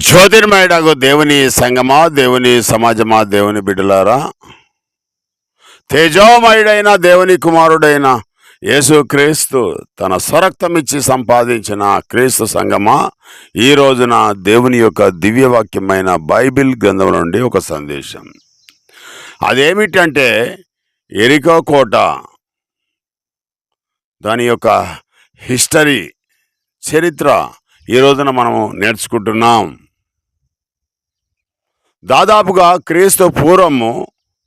జ్యోతిర్మయుడగు దేవుని సంగమా దేవుని సమాజమా దేవుని బిడ్డలారా? తేజోమయుడైన దేవుని కుమారుడైన యేసు క్రీస్తు తన స్వరక్తమిచ్చి సంపాదించిన క్రీస్తు సంగమా ఈ రోజున దేవుని యొక్క దివ్యవాక్యమైన బైబిల్ గ్రంథం నుండి ఒక సందేశం. అదేమిటంటే ఎరికో కోట దాని యొక్క హిస్టరీ చరిత్ర ఈ రోజున మనము నేర్చుకుంటున్నాం. దాదాపుగా క్రీస్తు పూర్వము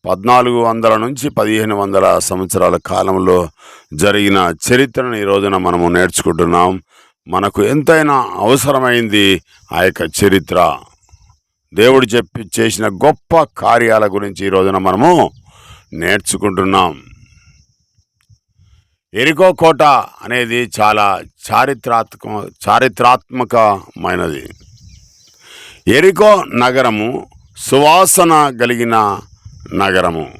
పద్నాలుగు వందల నుంచి పదిహేను వందల సంవత్సరాల కాలంలో జరిగిన చరిత్రను ఈ రోజున మనము నేర్చుకుంటున్నాం. మనకు ఎంతైనా అవసరమైంది ఆ యొక్క చరిత్ర. దేవుడు చెప్పి చేసిన గొప్ప కార్యాల గురించి ఈ రోజున మనము నేర్చుకుంటున్నాం. ఎరికో కోట అనేది చాలా చారిత్రాత్మక చారిత్రాత్మకమైనది. ఎరికో నగరము సువాసన కలిగిన నగరము.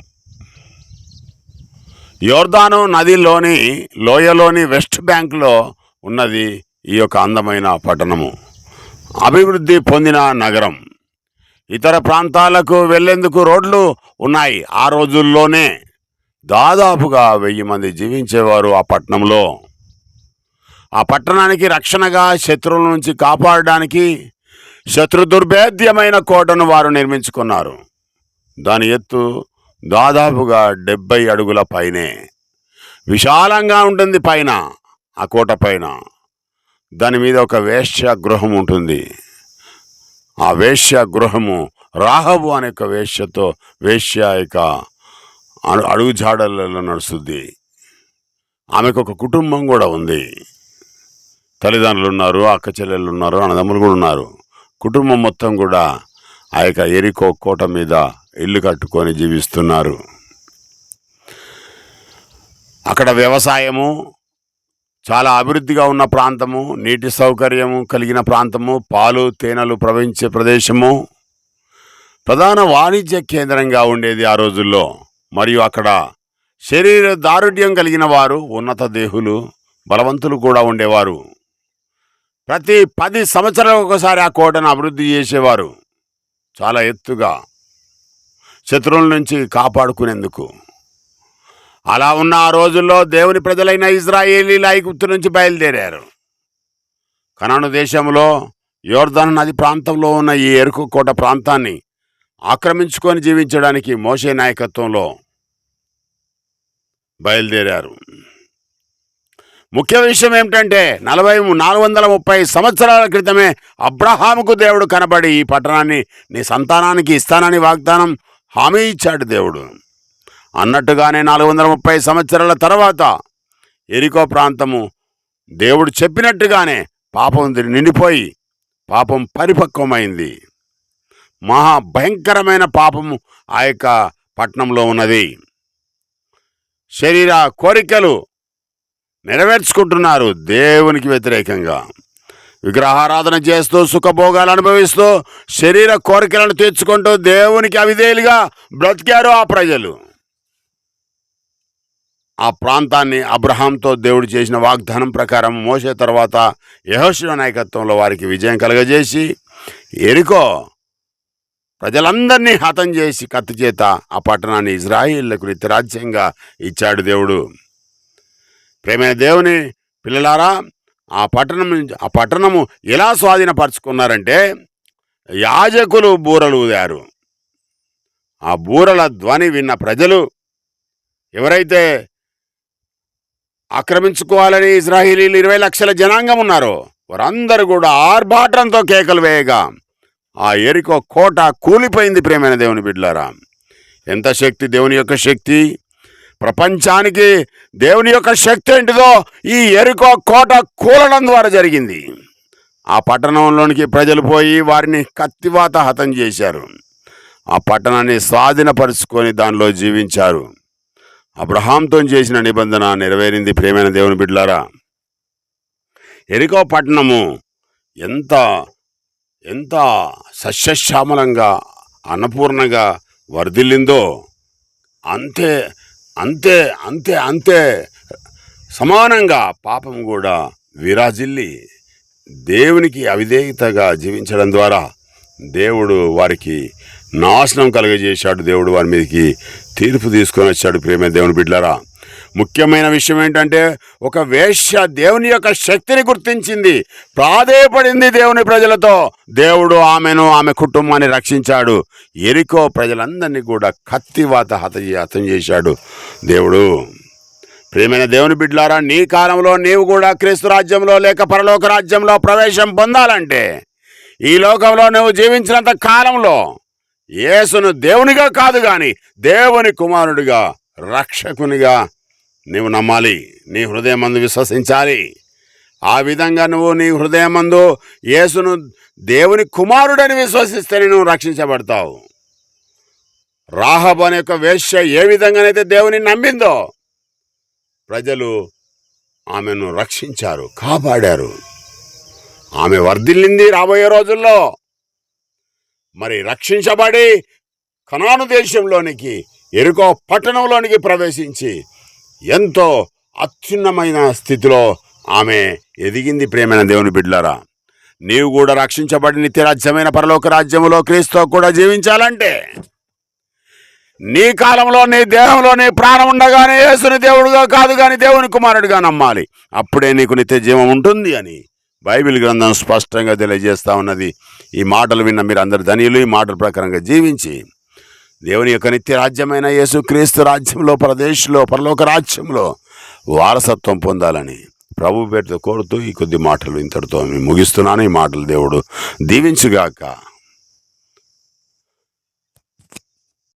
యోర్దాను నదిలోని లోయలోని వెస్ట్ బ్యాంక్లో ఉన్నది ఈ యొక్క అందమైన పట్టణము. అభివృద్ధి పొందిన నగరం. ఇతర ప్రాంతాలకు వెళ్ళేందుకు రోడ్లు ఉన్నాయి. ఆ రోజుల్లోనే దాదాపుగా వెయ్యి మంది జీవించేవారు ఆ పట్టణంలో. ఆ పట్టణానికి రక్షణగా శత్రువుల నుంచి కాపాడడానికి శత్రు దుర్భేద్యమైన కోటను వారు నిర్మించుకున్నారు. దాని ఎత్తు దాదాపుగా డెబ్బై అడుగుల పైనే. విశాలంగా ఉంటుంది పైన ఆ కోట పైన. దాని మీద ఒక వేశ్య గృహం ఉంటుంది. ఆ వేశ్య గృహము రాహబు అనే ఒక వేశ్యతో వేశ్య యొక్క అడు- అడుగుజాడలలో నడుస్తుంది. ఆమెకు ఒక కుటుంబం కూడా ఉంది. తల్లిదండ్రులు ఉన్నారు అక్క చెల్లెళ్ళు ఉన్నారు అన్నదమ్ములు కూడా ఉన్నారు. కుటుంబం మొత్తం కూడా ఆ యొక్క ఎరికో కోట మీద ఇల్లు కట్టుకొని జీవిస్తున్నారు. అక్కడ వ్యవసాయము చాలా అభివృద్ధిగా ఉన్న ప్రాంతము నీటి సౌకర్యము కలిగిన ప్రాంతము పాలు తేనెలు ప్రవహించే ప్రదేశము ప్రధాన వాణిజ్య కేంద్రంగా ఉండేది ఆ రోజుల్లో. మరియు అక్కడ శరీర దారుఢ్యం కలిగిన వారు ఉన్నత దేహులు బలవంతులు కూడా ఉండేవారు. ప్రతి పది సంవత్సరాలకు ఒకసారి ఆ కోటను అభివృద్ధి చేసేవారు. చాలా ఎత్తుగా శత్రువుల నుంచి కాపాడుకునేందుకు. అలా ఉన్న ఆ రోజుల్లో దేవుని ప్రజలైన ఇజ్రాయేలీల ఐగుప్తు నుంచి బయలుదేరారు. కనాను దేశంలో యోర్ధన్ నది ప్రాంతంలో ఉన్న ఈ ఎరుకు కోట ప్రాంతాన్ని ఆక్రమించుకొని జీవించడానికి మోషే నాయకత్వంలో బయలుదేరారు. ముఖ్య విషయం ఏమిటంటే నలభై నాలుగు వందల ముప్పై సంవత్సరాల క్రితమే అబ్రహాముకు దేవుడు కనబడి ఈ పట్టణాన్ని నీ సంతానానికి ఇస్తానని వాగ్దానం హామీ ఇచ్చాడు దేవుడు. అన్నట్టుగానే నాలుగు వందల ముప్పై సంవత్సరాల తర్వాత ఎరికో ప్రాంతము దేవుడు చెప్పినట్టుగానే పాపం నిండిపోయి పాపం పరిపక్వమైంది. మహా భయంకరమైన పాపము ఆ యొక్క పట్టణంలో ఉన్నది. శరీర కోరికలు నెరవేర్చుకుంటున్నారు దేవునికి వ్యతిరేకంగా. విగ్రహారాధన చేస్తూ సుఖభోగాలు అనుభవిస్తూ శరీర కోరికలను తీర్చుకుంటూ దేవునికి అవిధేయులుగా బ్రతికారు ఆ ప్రజలు. ఆ ప్రాంతాన్ని అబ్రహాంతో దేవుడు చేసిన వాగ్దానం ప్రకారం మోసే తర్వాత యహోశివ నాయకత్వంలో వారికి విజయం కలగజేసి ఎరుకో ప్రజలందరినీ హతం చేసి కత్తి చేత ఆ పట్టణాన్ని ఇజ్రాయిళ్ళకు రాజ్యంగా ఇచ్చాడు దేవుడు. ప్రేమైన దేవుని పిల్లలారా ఆ పట్టణం నుంచి- ఆ పట్టణము ఎలా స్వాధీనపరుచుకున్నారంటే యాజకులు బూరలు ఊదారు. ఆ బూరల ధ్వని విన్న ప్రజలు ఎవరైతే ఆక్రమించుకోవాలని ఇజ్రాయిలీలు ఇరవై లక్షల జనాంగం ఉన్నారో వారందరూ కూడా ఆర్భాటంతో కేకలు వేయగా ఆ ఎరికో కోట కూలిపోయింది ప్రేమైన దేవుని బిడ్డలారా. ఎంత శక్తి దేవుని యొక్క శక్తి? ప్రపంచానికి దేవుని యొక్క శక్తి ఏంటిదో ఈ ఎరుకో కోట కూలడం ద్వారా జరిగింది. ఆ పట్టణంలోనికి ప్రజలు పోయి వారిని కత్తివాత హతం చేశారు. ఆ పట్టణాన్ని స్వాధీనపరుచుకొని దానిలో జీవించారు. అబ్రహాంతో చేసిన నిబంధన నెరవేరింది. ప్రేమైన దేవుని బిడ్లారా ఎరికో పట్టణము ఎంత ఎంత సస్యశ్యామలంగా అన్నపూర్ణంగా వర్ధిల్లిందో అంతే అంతే అంతే అంతే. సమానంగా పాపం కూడా విరాజిల్లి దేవునికి అవిధేయతగా జీవించడం ద్వారా దేవుడు వారికి నాశనం కలుగజేశాడు. దేవుడు వారి మీదకి తీర్పు తీసుకొని వచ్చాడు. ప్రేమ దేవుని బిడ్డలారా ముఖ్యమైన విషయం ఏంటంటే ఒక వేశ్య దేవుని యొక్క శక్తిని గుర్తించింది ప్రాధేయపడింది దేవుని ప్రజలతో. దేవుడు ఆమెను ఆమె కుటుంబాన్ని రక్షించాడు. ఎరికో ప్రజలందరినీ కూడా కత్తివాత హత హతం చేశాడు. దేవుడు ప్రియమైన దేవుని బిడ్లారా నీ కాలంలో నీవు కూడా క్రీస్తు రాజ్యంలో లేక పరలోక రాజ్యంలో ప్రవేశం పొందాలంటే ఈ లోకంలో నువ్వు జీవించినంత కాలంలో యేసును దేవునిగా కాదు కానీ దేవుని కుమారుడిగా రక్షకునిగా నీవు నమ్మాలి నీ హృదయమందు విశ్వసించాలి. ఆ విధంగా నువ్వు నీ హృదయమందు యేసును దేవుని కుమారుడని విశ్వసిస్తే నువ్వు రక్షించబడతావు. రాహబ్ అనే యొక్క వేశ్య ఏ విధంగానైతే దేవుని నమ్మిందో ప్రజలు ఆమెను రక్షించారు కాపాడారు. ఆమె వర్ధిల్లింది రాబోయే రోజుల్లో. మరి రక్షించబడి కనాను దేశంలోనికి ఎరుకో పట్టణంలోనికి ప్రవేశించి ఎంతో అత్యున్నమైన స్థితిలో ఆమె ఎదిగింది ప్రేమైన దేవుని బిడ్లారా నీవు కూడా రక్షించబడి నిత్యరాజ్యమైన పరలోక రాజ్యములో క్రీస్తు కూడా జీవించాలంటే నీ కాలంలో నీ దేహంలో నీ ప్రాణం ఉండగానే యేసుని దేవుడుగా కాదు కానీ దేవుని కుమారుడిగా నమ్మాలి. అప్పుడే నీకు నిత్య జీవం ఉంటుంది అని బైబిల్ గ్రంథం స్పష్టంగా తెలియజేస్తా ఉన్నది. ఈ మాటలు విన్న మీరు అందరు ధనియులు. ఈ మాటల ప్రకారంగా జీవించి దేవుని యొక్క నిత్య రాజ్యమైన యేసు క్రీస్తు రాజ్యంలో ప్రదేశ్లో పరలోక రాజ్యంలో వారసత్వం పొందాలని ప్రభు పేరుతో కోరుతూ ఈ కొద్ది మాటలు ఇంతటితో ముగిస్తున్నాను. ఈ మాటలు దేవుడు దీవించుగాక.